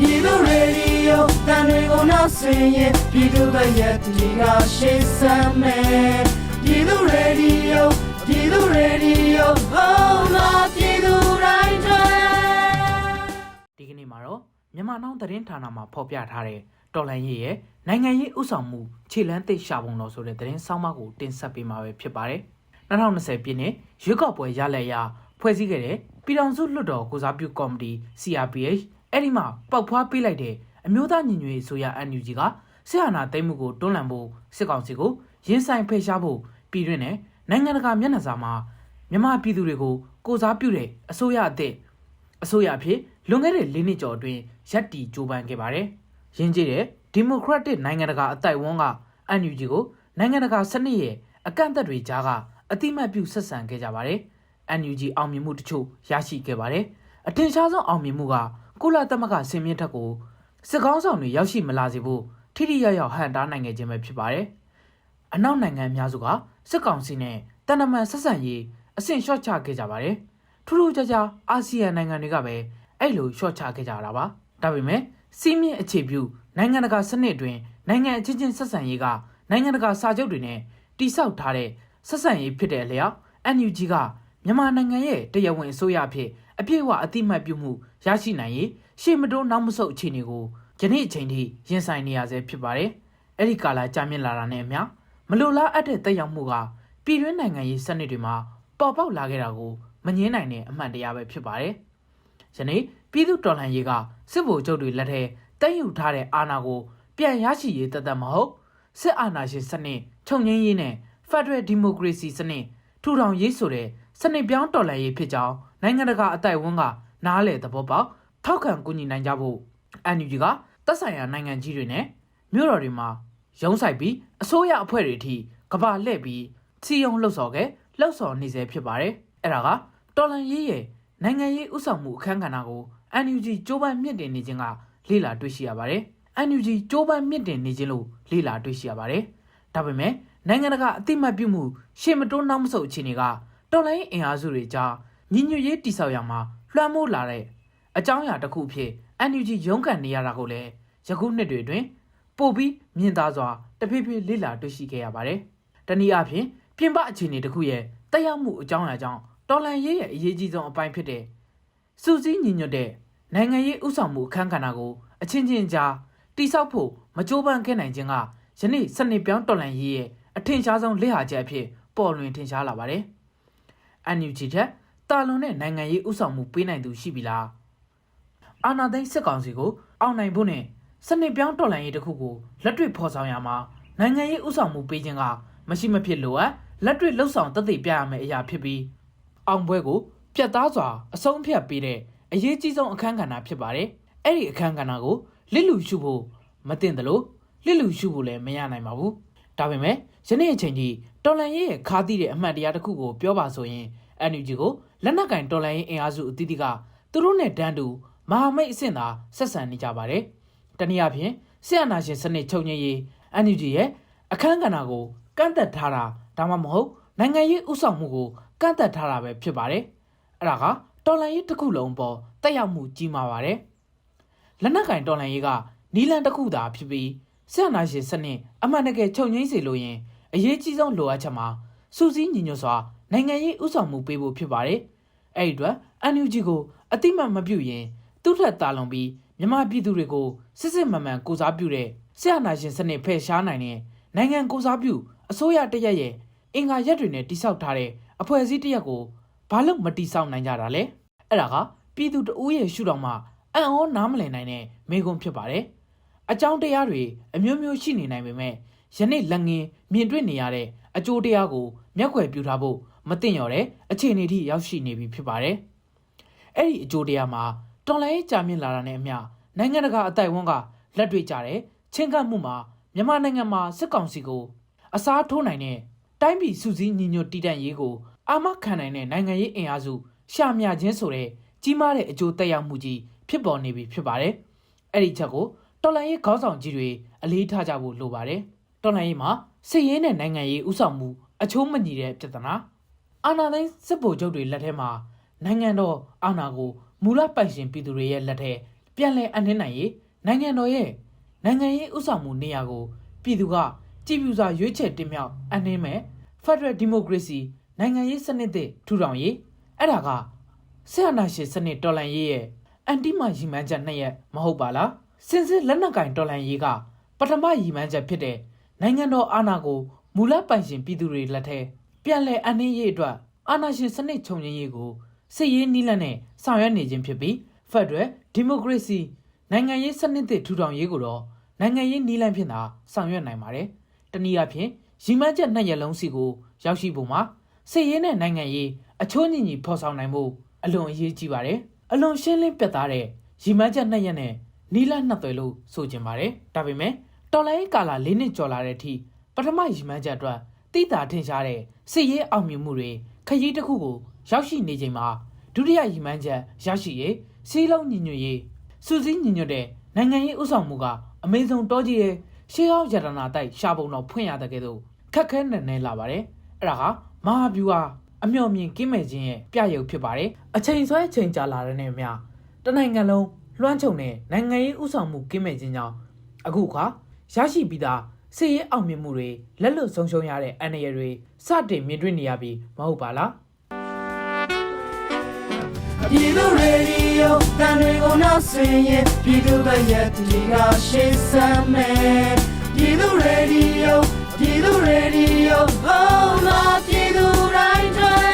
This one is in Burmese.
ပြည်သူရေဒီယိုတန်တွေကိုနောက်ဆင်ရင်ပြည်သူ့ရဲ့ဒီကရှေ့စမ်းမယ်ပြည်သူရေဒီယိုပြည်သူရေဒီယိုဟောလာပြည်သူတိုင်းတွေဒီကနေ့မှာတော့မြန်မာနောင်သတင်းဌာနမှာဖော်ပြထားတဲ့တော်လန်ရေးရဲ့နိုင်ငံရေးဥဆောင်မှုခြေလန်းသိပ်ရှာပုံတော်ဆိုတဲ့သတင်းဆောင်းပါးကိုတင်ဆက်ပေးမှာပဲဖြစ်ပါတယ်။2020ပြည့်နှစ်ရွေးကောက်ပွဲရလဒ်အရဖွဲ့စည်းခဲ့တဲ့ပြည်ထောင်စုလွှတ်တော်ကိုစားပြုကော်မတီ CRPH အဲ့ဒီမှာပောက်ဖွားပေးလိုက်တဲ့အမျိုးသားညီညွတ်ရေးဆိုရ NUG ကစစ်အာဏာသိမ်းမှုကိုတွန်းလှန်ဖို့စစ်ကောင်စီကိုရင်ဆိုင်ဖယ်ရှားဖို့ပြည်တွင်းနဲ့နိုင်ငံတကာမျက်နှာစာမှာမြန်မာပြည်သူတွေကိုကိုစားပြုတဲ့အစိုးရအသစ်အစိုးရအဖြစ်လွန်ခဲ့တဲ့၄နှစ်ကျော်အတွင်းရပ်တီကြိုးပမ်းခဲ့ပါတယ်။ရင်းကျတဲ့ဒီမိုကရက်တစ်နိုင်ငံတကာအတိုက်အဝန်းက NUG ကိုနိုင်ငံတကာစနစ်ရဲ့အကန့်အသတ်တွေကြားကအတိမတ်ပြုဆက်ဆံခဲ့ကြပါတယ်။ NUG အောင်မြင်မှုတချို့ရရှိခဲ့ပါတယ်။အထင်ရှားဆုံးအောင်မြင်မှုက ကုလသမဂ္ဂစင်မြင့်ထက်ကိုစစ်ကောင်းဆောင်တွေရောက်ရှိမလာစေဖို့ထိထိရောက်ရောက်ဟန်တားနိုင်ခဲ့ခြင်းပဲဖြစ်ပါတယ်။အနောက်နိုင်ငံအများစုကစစ်ကောင်စီနဲ့တန်တမန်ဆက်ဆံရေးအဆင့်လျှော့ချခဲ့ကြပါတယ်။ထူးထူးခြားခြားအာဆီယံနိုင်ငံတွေကပဲအဲ့လိုလျှော့ချခဲ့ကြတာပါ။ဒါပေမဲ့စီးမြင့်အခြေပြုနိုင်ငံတကာစနစ်အတွင်းနိုင်ငံအချင်းချင်းဆက်ဆံရေးကနိုင်ငံတကာစာချုပ်တွေနဲ့တိစောက်ထားတဲ့ဆက်ဆံရေးဖြစ်တဲ့အလျောက် NUG က မြန်မာနိုင်ငံရဲ့တရားဝင်အစိုးရအဖြစ်အပြည့်အဝအတိမတ်ပြုမှုရရှိနိုင်ရေးရှေ့မတိုးနောက်မဆုတ်အခြေအနေကိုယနေ့အချိန်ထိရင်ဆိုင်နေရဆဲဖြစ်ပါတယ်။အဲ့ဒီကာလကြာမြင့်လာတာနဲ့အမျှမလိုလားအပ်တဲ့တက်ရောက်မှုကပြည်တွင်းနိုင်ငံရေးစနစ်တွေမှာပေါ်ပေါက်လာခဲ့တာကိုမငြင်းနိုင်တဲ့အမှန်တရားပဲဖြစ်ပါတယ်။ယနေ့ပြည်သူတော်လှန်ရေးကစစ်ဗိုလ်ချုပ်တွေလက်ထဲတက်ယူထားတဲ့အာဏာကိုပြန်ရရှိရေးတသက်မဟုတ်စစ်အာဏာရှင်စနစ်ချုပ်ငြင်းရေးနဲ့ Federal Democracy စနစ်ထူထောင်ရေးဆိုတဲ့ စနစ်ပြောင်းတော်လှန်ရေးဖြစ်ကြောင်းနိုင်ငံတကာအတိုက်အဝန်းကနားလေသဘောပေါက်ထောက်ခံကူညီနိုင်ကြဖို့ NUG ကသက်ဆိုင်ရာနိုင်ငံကြီးတွေနဲ့မြို့တော်တွေမှာရုံးဆိုင်ပြီးအစိုးရအဖွဲ့တွေအထိကဘာလှည့်ပြီးစီယုံလှုပ်ဆော်ခဲ့လှုပ်ဆော်နေစေဖြစ်ပါတယ်အဲ့ဒါကတော်လန်ရေးရဲ့နိုင်ငံရေးဥဆောင်မှုအခမ်းကဏ္ဍကို NUG ကြိုးပမ်းမြင့်တင်နေခြင်းကလေ့လာတွေ့ရှိရပါတယ် NUG ကြိုးပမ်းမြင့်တင်နေခြင်းလို့လေ့လာတွေ့ရှိရပါတယ်ဒါပေမဲ့နိုင်ငံတကာအတိမတ်ပြုမှုရှေ့မတိုးနောက်မဆုတ်အခြေအနေက တော်လိုင်းအင်အားစုတွေကြားညီညွတ်ရေးတိဆောက်ရမှာလွှမ်းမိုးလာတဲ့အကြောင်းအရာတစ်ခုအဖြစ် NUG ရုန်းကန်နေရတာကိုလည်းယခုနှစ်တွေအတွင်းပို့ပြီးမြင်သာစွာတဖြည်းဖြည်းလေ့လာတွေ့ရှိခဲ့ရပါတယ်။တနည်းအားဖြင့်ပြင်ပအခြေအနေတစ်ခုရဲ့တက်ရောက်မှုအကြောင်းအရာကြောင့်တော်လန်ရေးရဲ့အရေးကြီးဆုံးအပိုင်းဖြစ်တဲ့စူးစီးညီညွတ်တဲ့နိုင်ငံရေးဥဆောင်မှုအခမ်းကဏ္ဍကိုအချင်းချင်းကြားတိဆောက်ဖို့မကြိုးပမ်းခဲ့နိုင်ခြင်းကယနေ့စနစ်ပြောင်းတော်လန်ရေးရဲ့အထင်ရှားဆုံးလက်ဟာချက်အဖြစ်ပေါ်လွင်ထင်ရှားလာပါတယ်။ NUG ထက်တာလွန်တဲ့နိုင်ငံရေးဥဆောင်မှုပေးနိုင်သူရှိပြီလား။အာနာသိန်းစစ်ကောင်စီကိုအောင်နိုင်ဖို့နဲ့စနစ်ပြောင်းတော်လှန်ရေးတစ်ခုကိုလက်တွေ့ဖော်ဆောင်ရမှာနိုင်ငံရေးဥဆောင်မှုပေးခြင်းကမရှိမဖြစ်လိုအပ်လက်တွေ့လှုပ်ဆောင်တသက်ပြရမယ့်အရာဖြစ်ပြီးအောင်ပွဲကိုပြတ်သားစွာအဆုံးဖြတ်ပေးတဲ့အရေးကြီးဆုံးအခန်းကဏ္ဍဖြစ်ပါတယ်။အဲ့ဒီအခန်းကဏ္ဍကိုလစ်လူရှုဖို့မတင်တယ်လို့လစ်လူရှုဖို့လည်းမရနိုင်ပါဘူး။ ဒါပေမဲ့ယနေ့အချိန်ထိတော်လန်ရေးရဲ့ခါးသီးတဲ့အမှတ်တရားတစ်ခုကိုပြောပါဆိုရင် NUG ကိုလက်နက်ကင်တော်လန်ရေးအင်အားစုအသီးသီးကသူတို့နဲ့တန်းတူမဟာမိတ်အဆင့်သာဆက်ဆံနေကြပါတယ်။တနည်းအားဖြင့်ဆရာနာရှင်စနစ်ချုပ်ငြိမ်းရေး NUG ရဲ့အခန်းကဏ္ဍကိုကန့်သက်ထားတာဒါမှမဟုတ်နိုင်ငံရေးဥဆောင်မှုကိုကန့်သက်ထားတာပဲဖြစ်ပါတယ်။အဲ့ဒါကတော်လန်ရေးတစ်ခုလုံးပေါ်တက်ရောက်မှုကြီးမားပါတယ်။လက်နက်ကင်တော်လန်ရေးကနီလန်တစ်ခုသာဖြစ်ပြီး ဆရာနာရှင်စနစ်အမှန်တကယ်ချုပ်ငြိမ်းစေလို့ရင်အရေးကြီးဆုံးလိုအပ်ချက်မှာစူးစီးညီညွတ်စွာနိုင်ငံရေးဥဆောင်မှုပေးဖို့ဖြစ်ပါတယ်။အဲ့ဒီအတွက် NUG ကိုအတိမတ်မပြုတ်ရင်သူ့ထက်တာလွန်ပြီးမြန်မာပြည်သူတွေကိုစစ်စစ်မှန်မှန်ကိုစားပြုတဲ့ဆရာနာရှင်စနစ်ဖယ်ရှားနိုင်တဲ့နိုင်ငံကိုစားပြုအစိုးရတရက်ရဲ့အင်္ဂါရက်တွေနဲ့တိစောက်ထားတဲ့အဖွဲ့အစည်းတရက်ကိုဘာလို့မတိစောက်နိုင်ကြတာလဲအဲ့ဒါကပြည်သူတအူးရဲ့ရှုထောင့်မှာအံ့ဩနားမလည်နိုင်တဲ့မိကုံဖြစ်ပါတယ် အကြောင်းတရားတွေအမျိုးမျိုးရှိနေနိုင်ပေမဲ့ယနေ့လက်ငင်းမြင်တွေ့နေရတဲ့အကျိုးတရားကိုမျက်ွယ်ပြူထားဖို့မသိရော်တဲ့အခြေအနေထိရောက်ရှိနေပြီဖြစ်ပါတယ်အဲ့ဒီအကျိုးတရားမှာတော်လိုင်းကြာမြင့်လာတာနဲ့အမျှနိုင်ငံတကာအတိုက်အဝန်းကလက်တွေ့ကြတဲ့ချင်းကပ်မှုမှာမြန်မာနိုင်ငံမှာစစ်ကောင်စီကိုအစားထိုးနိုင်တဲ့တိုင်းပြည်စုစည်းညီညွတ်တည်တံ့ရေးကိုအာမခံနိုင်တဲ့နိုင်ငံရေးအင်အားစုရှာမြခြင်းဆိုတဲ့ကြီးမားတဲ့အကျိုးသက်ရောက်မှုကြီးဖြစ်ပေါ်နေပြီဖြစ်ပါတယ်။အဲ့ဒီချက်ကို တော်လိုင်းရေးခေါင်းဆောင်ကြီးတွေအလေးထားကြဖို့လိုပါတယ်။တော်လိုင်းရေးမှာစစ်ရေးနဲ့နိုင်ငံရေးဥဆောင်မှုအချိုးမညီတဲ့ပြဿနာအာဏာသိမ်းစစ်ဗိုလ်ချုပ်တွေလက်ထက်မှာနိုင်ငံတော်အာဏာကိုမူလပိုင်ရှင်ပြည်သူတွေရဲ့လက်ထဲပြန်လည်အနှင်းနိုင်ရေးနိုင်ငံတော်ရဲ့နိုင်ငံရေးဥဆောင်မှုနေရာကိုပြည်သူကကြည်ပြူစွာရွေးချယ်တင်မြှောက်အနှင်းမဲ့ Federal Democracy နိုင်ငံရေးစနစ်သစ်ထူထောင်ရေးအဲ့ဒါကဆရာနာရှင်စနစ်တော်လှန်ရေးရဲ့အန်တီမာရီမန်းချက်နှစ်ရက်မဟုတ်ပါလား စင်စစ်လက်နက်ကင်တော်လှန်ရေးကပထမရီမန်းချက်ဖြစ်တဲ့နိုင်ငံတော်အာဏာကိုမူလပိုင်ရှင်ပြည်သူတွေလက်ထဲပြန်လည်အနှင်းရေးအတွက်အာဏာရှင်စနစ်ချုပ်ငြိမ်းရေးကိုစစ်ရေးနီးလန့်နဲ့ဆောင်ရွက်နေခြင်းဖြစ်ပြီး Federal Democracy နိုင်ငံရေးစနစ်သစ်ထူထောင်ရေးကိုတော့နိုင်ငံရေးနီးလန့်ဖြင့်သာဆောင်ရွက်နိုင်ပါတယ်။တနည်းအားဖြင့်ရီမန်းချက်နှစ်ရက်လုံးစီကိုရောက်ရှိဖို့မှာစစ်ရေးနဲ့နိုင်ငံရေးအချိုးညီညီဖော်ဆောင်နိုင်ဖို့အလွန်အရေးကြီးပါတယ်။အလွန်ရှင်းလင်းပြတ်သားတဲ့ရီမန်းချက်နှစ်ရက်နဲ့ နီးလန့်နှစ်သွယ်လို့ဆိုချင်ပါတယ်။ဒါပေမဲ့တော်လိုင်းကာလာ၄နှစ်ကျော်လာတဲ့အထိပထမရီမန်းချက်အတွက်တိတာထင်ရှားတဲ့စစ်ရေးအောင်မြင်မှုတွေခရီးတစ်ခုကိုရောက်ရှိနေချိန်မှာဒုတိယရီမန်းချက်ရရှိရေးစီးလုံးညီညွတ်ရေးစူးစီးညီညွတ်တဲ့နိုင်ငံရေးဥဆောင်မှုကအမေဇုံတောကြီးရဲ့ရှေးဟောင်းရတနာတိုက်ရှာပုံတော်ဖွင့်ရတဲ့ကဲ့သို့ခက်ခဲနဲ့နဲလာပါတယ်။အဲ့ဒါဟာမဟာဗျူဟာအမျှော်မြင်ကင်းမဲ့ခြင်းရဲ့ပြရုပ်ဖြစ်ပါတယ်။အချိန်ဆွဲချိန်ကြာလာတဲ့နဲ့မြတနိုင်ငံလုံး လွှမ်းခြုံတဲ့နိုင်ငံရေးဥဆောင်မှုကင်းမဲ့ခြင်းကြောင့်အခုခါရရှိပြီးသားစစ်ရေးအောင်မြင်မှုတွေလက်လွတ်ဆုံးရှုံးရတဲ့အန္တရာယ်တွေစတင်မြင်တွေ့နေရပြီမဟုတ်ပါလားပြည်သူရေဒီယိုတန်တွေကိုနောက်ဆင်ရင်ပြည်သူကရက်တီကရှေ့ဆမ်းမယ်ပြည်သူရေဒီယိုပြည်သူရေဒီယို Oh my ပြည်သူတိုင်း